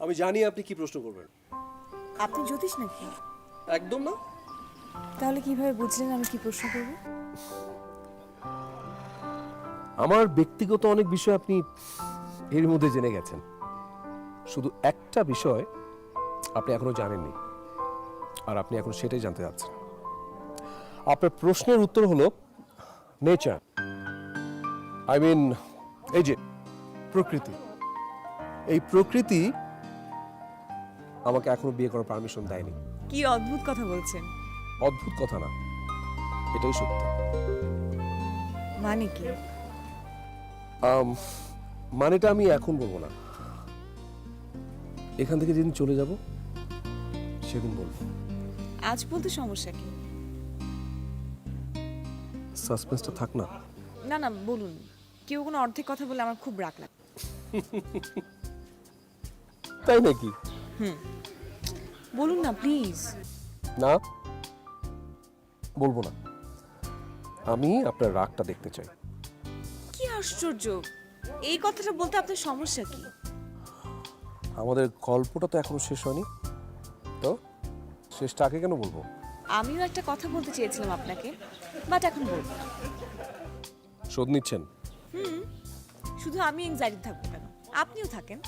আমি জানি আপনি কি প্রশ্ন করবেন। আপনি জ্যোতিষ নাকি? একদম না। তাহলে কীভাবে বুঝলেন আমি কি প্রশ্ন করব? আমার ব্যক্তিগত অনেক বিষয় আপনি এর মধ্যে জেনে গেছেন। শুধু একটা বিষয় আপনি এখনও জানেননি আর আপনি এখন সেটাই জানতে যাচ্ছেন আপনার প্রশ্নের উত্তর হলো নেচার আই মিন এই যে প্রকৃতি। এই প্রকৃতি আমাকে এখনও বিয়ে করার পারমিশন দেয়নি। কি অদ্ভুত কথা বলছেন। অদ্ভুত কথা না এটাই সত্য। মানে কি? আম, মানেটা আমি এখন বলব না। এখান থেকে যেদিন চলে যাব সেদিন বলব। আজ বলতে সমস্যা কি? সাসপেন্সটা থাক না। না না বলুন। কেউ কোনো অর্ধেক কথা বলে আমার খুব রাগ লাগে। তাই নাকি? বলুন না প্লিজ না বলব না। আমি আপনার রাগটা দেখতে চাই। কি আশ্চর্য! এই কথাটা বলতে আপনার সমস্যা কি? আমাদের গল্পটা তো এখনও শেষ হয়নি। তো শেষটা আগে কেন বলব? আমিও একটা কথা বলতে চেয়েছিলাম আপনাকে বাট এখন বলব না। শোধ নিচ্ছেন? শুধু আমি এংজাইটি থাকব কেন? আপনিও থাকেন।